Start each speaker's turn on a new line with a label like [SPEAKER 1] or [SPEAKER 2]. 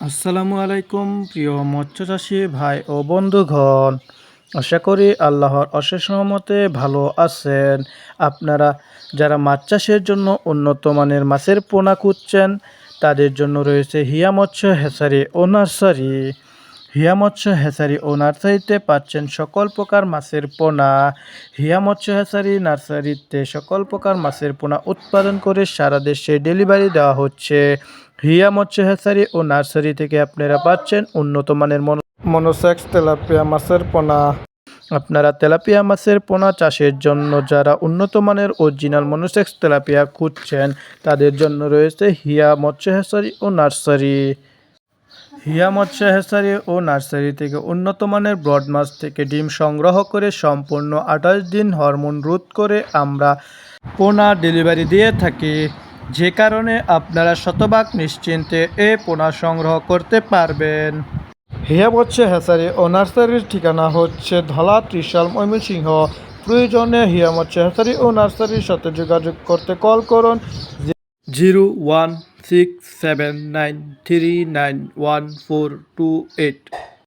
[SPEAKER 1] আসসালামু আলাইকুম প্রিয় মৎস্য চাষী ভাই ও বন্ধুগণ। আশা করি আল্লাহর অশেষ রহমতে ভালো আছেন। আপনারা যারা মাছ চাষের জন্য উন্নত মানের মাছের পোনা খুঁজছেন, তাদের জন্য রয়েছে হিয়া মৎস্য হেসারি ও নার্সারি। হিয়া মৎস্য হেসারি ও নার্সারিতে পাচ্ছেন সকল প্রকার মাছের পোনা। হিয়া মৎস্য হেসারি, নার্সারিতে সকল প্রকার মাছের পোনা উৎপাদন করে সারা দেশে ডেলিভারি দেওয়া হচ্ছে। হিয়া মৎস্য হেসারি ও নার্সারি থেকে আপনারা পাচ্ছেন উন্নত মানের মনো মনোসেক্স তেলাপিয়া মাছের পোনা। আপনারা তেলাপিয়া মাছের পোনা চাষের জন্য যারা উন্নত মানের অরিজিনাল মনোসেক্স তেলাপিয়া খুঁজছেন, তাদের জন্য রয়েছে হিয়া মৎস্য হেসারি ও নার্সারি। হিয়া মৎস্য হেসারি ও নার্সারি থেকে উন্নত মানের ব্রড মাছ থেকে ডিম সংগ্রহ করে সম্পূর্ণ আঠাশ দিন হরমোন রোধ করে আমরা পোনা ডেলিভারি দিয়ে থাকি। যে কারণে আপনারা শতভাগ নিশ্চিন্তে এ পোনা সংগ্রহ করতে পারবেন। হিয়া মৎস্য হেসারি ও নার্সারির ঠিকানা হচ্ছে ধলা ত্রিশাল ময়মনসিংহ। প্রয়োজনে হিয়া মৎস্য হেসারি ও নার্সারির সাথে যোগাযোগ করতে কল করুন। Zero one six seven nine three nine one four two eight